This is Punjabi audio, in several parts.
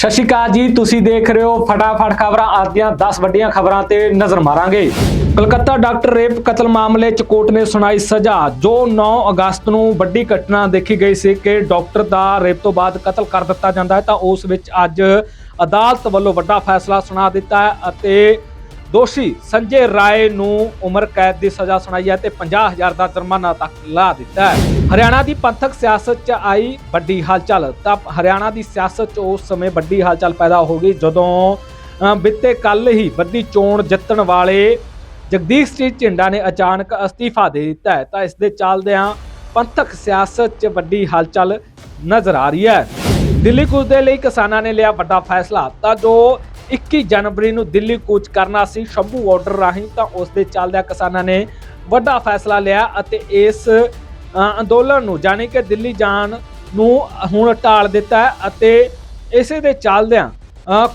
ਸਤਿ ਸ਼੍ਰੀ ਅਕਾਲ ਜੀ, ਤੁਸੀਂ ਦੇਖ ਰਹੇ ਹੋ ਫਟਾਫਟ ਖਬਰਾਂ। ਆਦੀਆਂ 10 ਵੱਡੀਆਂ ਖਬਰਾਂ ਤੇ ਨਜ਼ਰ ਮਾਰਾਂਗੇ। ਕਲਕੱਤਾ ਡਾਕਟਰ ਰੇਪ ਕਤਲ ਮਾਮਲੇ 'ਚ ਕੋਰਟ ਨੇ ਸੁਣਾਈ ਸਜ਼ਾ। ਜੋ 9 ਅਗਸਤ ਨੂੰ ਵੱਡੀ ਘਟਨਾ ਦੇਖੀ ਗਈ ਸੀ ਕਿ ਡਾਕਟਰ ਦਾ ਰੇਪ ਤੋਂ ਬਾਅਦ ਕਤਲ ਕਰ ਦਿੱਤਾ ਜਾਂਦਾ ਹੈ, ਤਾਂ ਉਸ ਵਿੱਚ ਅੱਜ ਅਦਾਲਤ ਵੱਲੋਂ ਵੱਡਾ ਫੈਸਲਾ ਸੁਣਾ ਦਿੱਤਾ ਹੈ ਅਤੇ ਦੋਸ਼ੀ ਸੰਜੇ ਰਾਏ ਨੂੰ ਉਮਰ ਕੈਦ ਦੀ ਸਜ਼ਾ ਸੁਣਾਈ ਹੈ ਤੇ 50000 ਦਾ ਜੁਰਮਾਨਾ ਤੱਕ ਲਾ ਦਿੱਤਾ ਹੈ। ਹਰਿਆਣਾ ਦੀ ਪੰਥਕ ਸਿਆਸਤ 'ਚ ਆਈ ਵੱਡੀ ਹਲਚਲ। ਤਾਂ ਹਰਿਆਣਾ ਦੀ ਸਿਆਸਤ 'ਚ ਉਸ ਸਮੇਂ ਵੱਡੀ ਹਲਚਲ ਪੈਦਾ ਹੋ ਗਈ ਜਦੋਂ ਅ, ਬੀਤੇ ਕੱਲ ਹੀ ਵੱਡੀ ਚੋਣ ਜਿੱਤਣ ਵਾਲੇ ਜਗਦੀਸ਼ ਸਿੰਘ ਝਿੰਡਾ ਨੇ ਅਚਾਨਕ ਅਸਤੀਫਾ ਦੇ ਦਿੱਤਾ ਹੈ। ਤਾਂ ਇਸ ਦੇ ਚੱਲਦਿਆਂ ਪੰਥਕ ਸਿਆਸਤ 'ਚ ਵੱਡੀ ਹਲਚਲ ਨਜ਼ਰ ਆ ਰਹੀ ਹੈ। ਦਿੱਲੀ ਕੂਚ ਦੇ ਲਈ ਕਿਸਾਨਾਂ ਨੇ ਲਿਆ ਵੱਡਾ ਫੈਸਲਾ। ਤਾਂ ਜੋ 21 ਜਨਵਰੀ ਨੂੰ ਦਿੱਲੀ ਕੂਚ ਕਰਨਾ ਸੀ। ਸ਼ੰਭੂ ਆਰਡਰ ਰਾਹੀਂ ਤਾਂ ਉਸ ਦੇ ਚੱਲਦਿਆਂ ਕਿਸਾਨਾਂ ਨੇ ਵੱਡਾ ਫੈਸਲਾ ਲਿਆ ਅਤੇ ਇਸ ਅੰਦੋਲਨ ਨੂੰ ਜਾਣੀ ਕਿ ਦਿੱਲੀ ਜਾਣ ਨੂੰ ਹੁਣ ਟਾਲ ਦਿੱਤਾ ਅਤੇ ਇਸੇ ਦੇ ਚੱਲਦਿਆਂ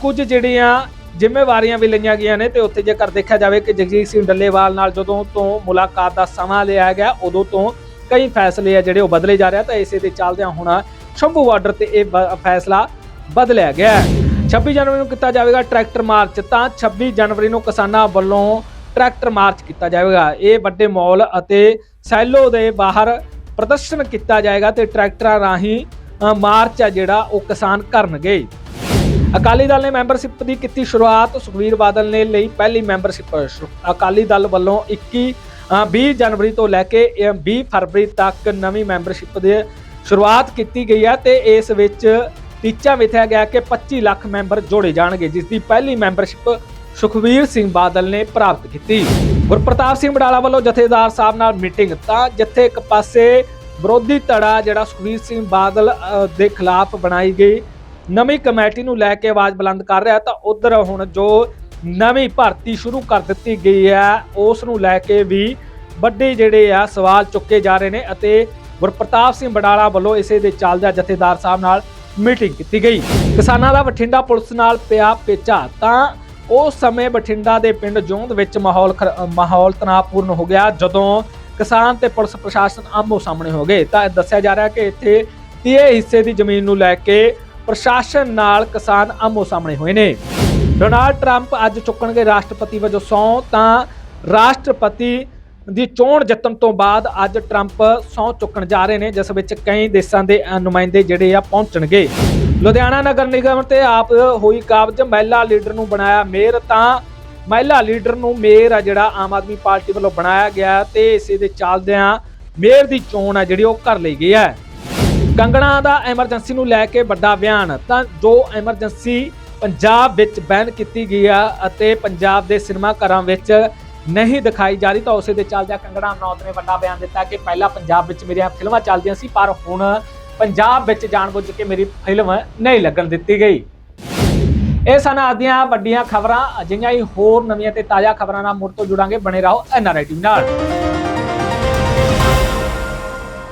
ਕੁਝ ਜਿਹੜੀਆਂ ਜ਼ਿੰਮੇਵਾਰੀਆਂ ਵੀ ਲਈਆਂ ਗਈਆਂ ਨੇ ਤੇ ਉੱਥੇ ਜੇਕਰ ਦੇਖਿਆ ਜਾਵੇ ਕਿ ਜਗਜੀਤ ਸਿੰਘ ਡੱਲੇਵਾਲ ਨਾਲ ਜਦੋਂ ਤੋਂ ਮੁਲਾਕਾਤ ਦਾ ਸਮਾਂ ਲਿਆ ਗਿਆ, ਉਦੋਂ ਤੋਂ ਕਈ ਫੈਸਲੇ ਆ ਜਿਹੜੇ ਉਹ ਬਦਲੇ ਜਾ ਰਹੇ ਤਾਂ ਇਸੇ ਦੇ ਚੱਲਦਿਆਂ ਹੁਣ ਸ਼ੰਭੂ ਬਾਰਡਰ ਤੇ ਇਹ ਬ- ਫੈਸਲਾ ਬਦਲਿਆ ਗਿਆ 26 ਜਨਵਰੀ ਨੂੰ ਕੀਤਾ ਜਾਵੇਗਾ ਟਰੈਕਟਰ ਮਾਰਚ ਤਾਂ 26 ਜਨਵਰੀ ਨੂੰ ਕਿਸਾਨਾਂ ਵੱਲੋਂ ਟਰੈਕਟਰ ਮਾਰਚ ਕੀਤਾ ਜਾਵੇਗਾ। ਇਹ ਵੱਡੇ ਮਾਲ ਅਤੇ ਸੈਲੋ ਦੇ ਬਾਹਰ ਪ੍ਰਦਰਸ਼ਨ ਕੀਤਾ ਜਾਏਗਾ ਤੇ ਟਰੈਕਟਰਾਂ ਰਾਹੀਂ ਮਾਰਚ ਆ ਜਿਹੜਾ ਉਹ ਕਿਸਾਨ ਕਰਨਗੇ। ਅਕਾਲੀ ਦਲ ਨੇ ਮੈਂਬਰਸ਼ਿਪ ਦੀ ਕੀਤੀ ਸ਼ੁਰੂਆਤ। ਸੁਖਵੀਰ ਬਾਦਲ ਨੇ ਲਈ ਪਹਿਲੀ ਮੈਂਬਰਸ਼ਿਪ ਸ਼ੁਰੂ- ਅਕਾਲੀ ਦਲ ਵੱਲੋਂ 21 ਅ, 20 ਜਨਵਰੀ ਤੋਂ ਲੈ ਕੇ ਅ, 20 ਫਰਵਰੀ ਤੱਕ ਨਵੀਂ ਮੈਂਬਰਸ਼ਿਪ ਦੀ ਸ਼ੁਰੂਆਤ ਕੀਤੀ ਗਈ ਹੈ ਤੇ ਇਸ ਵਿੱਚ ਟੀਚਾ ਮਿਥਿਆ ਗਿਆ ਕਿ 25 ਲੱਖ ਮੈਂਬਰ ਜੋੜੇ ਜਾਣਗੇ, ਜਿਸ ਦੀ ਪਹਿਲੀ ਮੈਂਬਰਸ਼ਿਪ ਸੁਖਵੀਰ ਸਿੰਘ ਬਾਦਲ ਨੇ ਪ੍ਰਾਪਤ ਕੀਤੀ। ਗੁਰਪ੍ਰਤਾਪ ਸਿੰਘ ਬਡਾਲਾ ਵੱਲੋਂ ਜਥੇਦਾਰ ਸਾਹਿਬ ਨਾਲ ਮੀਟਿੰਗ, ਤਾਂ ਜਿੱਥੇ ਇੱਕ ਪਾਸੇ ਵਿਰੋਧੀ ਧੜਾ ਜਿਹੜਾ ਸੁਖਵੀਰ ਸਿੰਘ ਬਾਦਲ ਦੇ ਖਿਲਾਫ ਬਣਾਈ ਗਈ ਨਵੀਂ ਕਮੇਟੀ ਨੂੰ ਲੈ ਕੇ ਆਵਾਜ਼ ਬੁਲੰਦ ਕਰ ਰਿਹਾ, ਤਾਂ ਉਧਰ ਹੁਣ ਜੋ ਨਵੀਂ ਭਰਤੀ ਸ਼ੁਰੂ ਕਰ ਦਿੱਤੀ ਗਈ ਹੈ, ਉਸ ਨੂੰ ਲੈ ਕੇ ਵੀ ਵੱਡੇ ਜਿਹੜੇ ਆ ਸਵਾਲ ਚੁੱਕੇ ਜਾ ਰਹੇ ਨੇ ਅਤੇ ਗੁਰਪ੍ਰਤਾਪ ਸਿੰਘ ਬਡਾਲਾ ਵੱਲੋਂ ਇਸੇ ਦੇ ਚੱਲਦਿਆਂ ਜਥੇਦਾਰ ਸਾਹਿਬ ਨਾਲ ਮੀਟਿੰਗ ਕੀਤੀ ਗਈ। ਕਿਸਾਨਾਂ ਦਾ ਬਠਿੰਡਾ ਪੁਲਿਸ ਨਾਲ ਪਿਆ ਪੇਚਾ। ਤਾਂ ਉਸ ਸਮੇਂ ਬਠਿੰਡਾ ਦੇ ਪਿੰਡ ਜੋਂਦ ਵਿੱਚ ਮਾਹੌਲ ਖਰ- ਮਾਹੌਲ ਤਣਾਅਪੂਰਨ ਹੋ ਗਿਆ, ਜਦੋਂ ਕਿਸਾਨ ਤੇ ਪੁਲਿਸ ਪ੍ਰਸ਼ਾਸਨ ਆਮੋ ਸਾਹਮਣੇ ਹੋ ਗਏ। ਤਾਂ ਦੱਸਿਆ ਜਾ ਰਿਹਾ ਕਿ ਇੱਥੇ ਤੀਏ ਹਿੱਸੇ ਦੀ ਜ਼ਮੀਨ ਨੂੰ ਲੈ ਕੇ ਪ੍ਰਸ਼ਾਸਨ ਨਾਲ ਕਿਸਾਨ ਆਮੋ ਸਾਹਮਣੇ ਹੋਏ ਨੇ। ਡੋਨਾਲਡ ਟਰੰਪ ਅੱਜ ਚੁੱਕਣਗੇ ਰਾਸ਼ਟਰਪਤੀ ਵਜੋਂ ਸਹੁੰ, ਤਾਂ ਰਾਸ਼ਟਰਪਤੀ ਦੀ ਚੋਣ ਜਿੱਤਣ ਤੋਂ ਬਾਅਦ ਅੱਜ ਟਰੰਪ ਸਹੁੰ ਚੁੱਕਣ ਜਾ ਰਹੇ ਨੇ, ਜਿਸ ਵਿੱਚ ਕਈ ਦੇਸ਼ਾਂ ਦੇ ਨੁਮਾਇੰਦੇ ਜਿਹੜੇ ਆ ਪਹੁੰਚਣਗੇ। ਲੁਧਿਆਣਾ ਨਗਰ ਨਿਗਮ ਤੇ ਆਪ ਹੋਈ ਕਾਬਜ ਮਹਿਲਾ ਲੀਡਰ ਨੂੰ ਬਣਾਇਆ ਮੇਅਰ, ਤਾਂ ਮਹਿਲਾ ਲੀਡਰ ਨੂੰ ਮੇਅਰ ਆ ਜਿਹੜਾ ਆਮ ਆਦਮੀ ਪਾਰਟੀ ਵੱਲੋਂ ਬਣਾਇਆ ਗਿਆ ਤੇ ਇਸੇ ਦੇ ਚੱਲਦਿਆਂ ਮੇਅਰ ਦੀ ਚੋਣ ਆ ਜਿਹੜੀ ਉਹ ਕਰ ਲਈ ਗਈ ਹੈ। ਕੰਗਣਾ ਦਾ ਐਮਰਜੈਂਸੀ ਨੂੰ ਲੈ ਕੇ ਵੱਡਾ ਬਿਆਨ, ਤਾਂ ਜੋ ਐਮਰਜੈਂਸੀ ਪੰਜਾਬ ਵਿੱਚ ਬੈਨ ਕੀਤੀ ਗਈ ਆ ਅਤੇ ਪੰਜਾਬ ਦੇ ਸਿਨੇਮਾ ਘਰਾਂ ਵਿੱਚ ਨਹੀਂ ਦਿਖਾਈ ਜਾ ਰਹੀ ਤਾਂ ਉਸੇ ਦੇ ਚੱਲਦਿਆਂ ਕੰਗੜਾ ਰਣੌਤ ਨੇ ਵੱਡਾ ਬਿਆਨ ਦਿੱਤਾ ਕਿ ਪਹਿਲਾਂ ਪੰਜਾਬ ਵਿੱਚ ਮੇਰੀਆਂ ਫਿਲਮਾਂ ਚੱਲਦੀਆਂ ਸੀ, ਪਰ ਹੁਣ ਪੰਜਾਬ ਵਿੱਚ ਜਾਣਬੁੱਝ ਕੇ ਮੇਰੀ ਫਿਲਮ ਨਹੀਂ ਲੱਗਣ ਦਿੱਤੀ ਗਈ। ਇਹ ਸਨ ਅੱਜ ਦੀਆਂ ਵੱਡੀਆਂ ਖਬਰਾਂ। ਅਜਿਹੀਆਂ ਹੀ ਹੋਰ ਨਵੀਆਂ ਤੇ ਤਾਜ਼ਾ ਖਬਰਾਂ ਨਾਲ ਮੁੜ ਤੋਂ ਜੁੜਾਂਗੇ। ਬਣੇ ਰਹੋ ਐਨਆਰਆਈ ਟੀਵੀ ਨਾਲ।